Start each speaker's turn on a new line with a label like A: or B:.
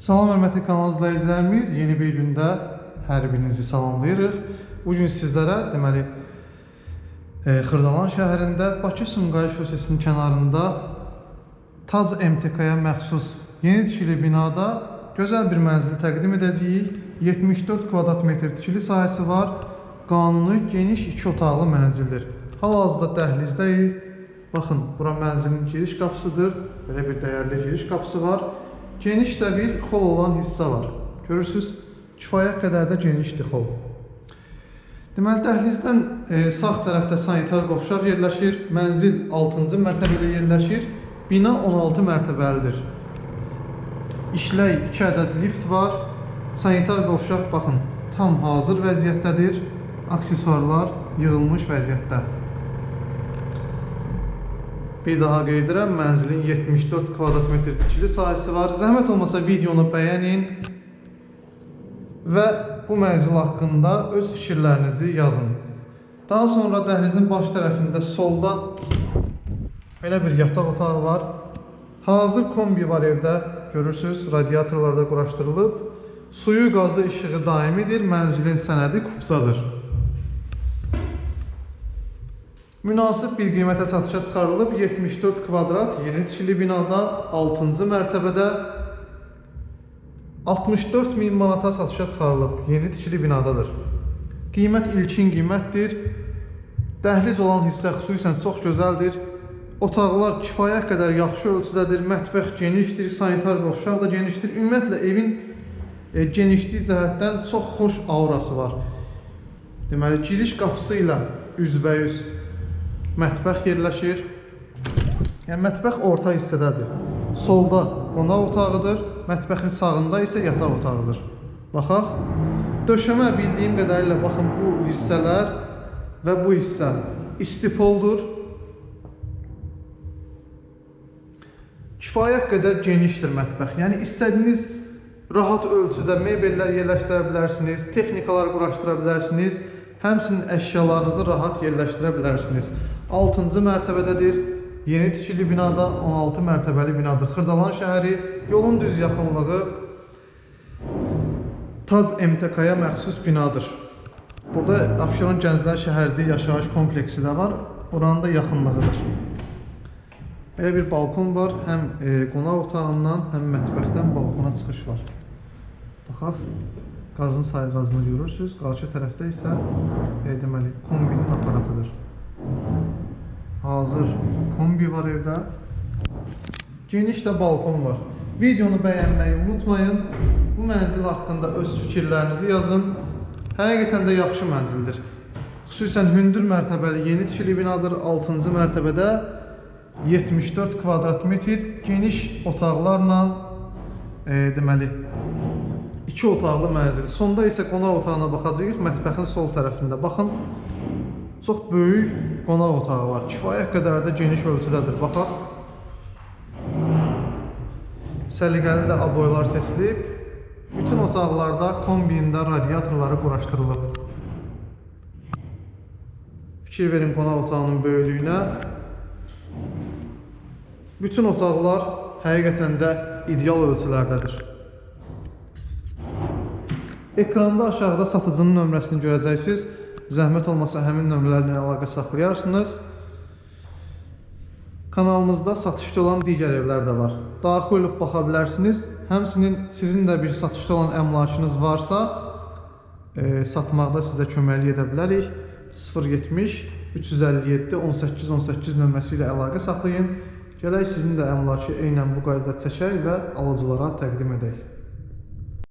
A: Salam hörmətli kanal izləyicilərimiz, yeni bir gündə hər birinizi salamlayırıq. Bu gün sizlərə deməli e, Xırdalan şəhərində Bakı Sumqayıt şosesinin kənarında Taz MTK-ya məxsus yeni tikili binada gözəl bir mənzil təqdim edəcəyik. 74 kvadrat metr tikili sahəsi var. Qanuni geniş 2 otaqlı mənzildir. Hal-hazırda dəhlizdəyik. Baxın, bura mənzilin giriş qapısıdır. Belə bir dəyərli giriş qapısı var. Geniş də bir xol olan hissə var. Görürsüz, kifayət qədər də genişdir xol. Deməli, dəhlizdən e, sağ tərəfdə sanitar qovşaq yerləşir. Mənzil 6-cı mərtəbədə yerləşir. Bina 16 mərtəbəlidir. İşlək 2 ədəd lift var. Sanitar qovşaq baxın, tam hazır vəziyyətdədir. Aksesuarlar yığılmış vəziyyətdə. Bir daha qeyd edirəm, mənzilin 74 kvadrat metr tikili sahəsi var. Zəhmət olmasa videonu bəyənin və bu mənzil haqqında öz fikirlərinizi yazın. Daha sonra dəhlizin baş tərəfində solda belə bir yataq otağı var. Hazır kombi var evdə, görürsüz, radiatorlar da quraşdırılıb. Suyu, qazı, işığı daimidir, mənzilin sənədi kubzadır. Münasib bir qiymətə satışa çıxarılıb 74 kvadrat yeni tikili binada 6-cı mərtəbədə 64 min manata satışa çıxarılıb yeni tikili binadadır. Qiymət ilkin qiymətdir. Dəhliz olan hissə xüsusən çox gözəldir. Otaqlar kifayət qədər yaxşı ölçüdədir. Mətbəx genişdir, sanitar qovşaq da genişdir. Ümumiyyətlə evin e, genişliyi cəhətdən çox xoş aurası var. Deməli, giriş qapısı ilə üzbəyüz mətbəx yerləşir. Yəni mətbəx orta hissədədir. Solda qonaq otağıdır, mətbəxin sağında isə yataq otağıdır. Baxaq. Döşəmə bildiyim qədərilə baxın bu hissələr və bu hissə istipoldur. Kifayət qədər genişdir mətbəx. Yəni istədiyiniz rahat ölçüdə mebellər yerləşdirə bilərsiniz, texnikalar quraşdıra bilərsiniz, həmçinin əşyalarınızı rahat yerləşdirə bilərsiniz. 6-cı mərtəbədədir. Yeni tikili binada 16 mərtəbəli binadır. Xırdalan şəhəri, yolun düz yaxınlığı Taz MTK-ya məxsus binadır. Burada Abşeron Gənclər Şəhərci yaşayış kompleksi də var. Oranın da yaxınlığıdır. Belə bir balkon var. Həm e, qonaq otağından, həm mətbəxdən balkona çıxış var. Baxaq. Qazın sayğacını görürsüz. Qarşı tərəfdə isə e, deməli kombinin aparatıdır. Hazır kombi var evdə. Geniş də balkon var. Videonu bəyənməyi unutmayın. Bu mənzil haqqında öz fikirlərinizi yazın. Həqiqətən də yaxşı mənzildir. Xüsusən hündür mərtəbəli yeni tikili binadır. 6-cı mərtəbədə 74 kvadrat metr geniş otaqlarla e, deməli 2 otaqlı mənzil. Sonda isə qonaq otağına baxacağıq. Mətbəxin sol tərəfində. Baxın, çox böyük qonaq otağı var. Kifayət qədər də geniş ölçüdədir. Baxaq. Səliqəli də aboylar seçilib. Bütün otaqlarda kombində radiatorları quraşdırılıb. Fikir verin qonaq otağının böyüklüyünə. Bütün otaqlar həqiqətən də ideal ölçülərdədir. Ekranda aşağıda satıcının nömrəsini görəcəksiniz. Zəhmət olmasa həmin nömrələrlə əlaqə saxlayarsınız. Kanalımızda satışda olan digər evlər də var. Daxil olub baxa bilərsiniz. Həmçinin sizin də bir satışda olan əmlakınız varsa, e, satmaqda sizə köməklik edə bilərik. 070 357 18 18 nömrəsi ilə əlaqə saxlayın. Gələk sizin də əmlakı eynən bu qaydada çəkək və alıcılara təqdim edək.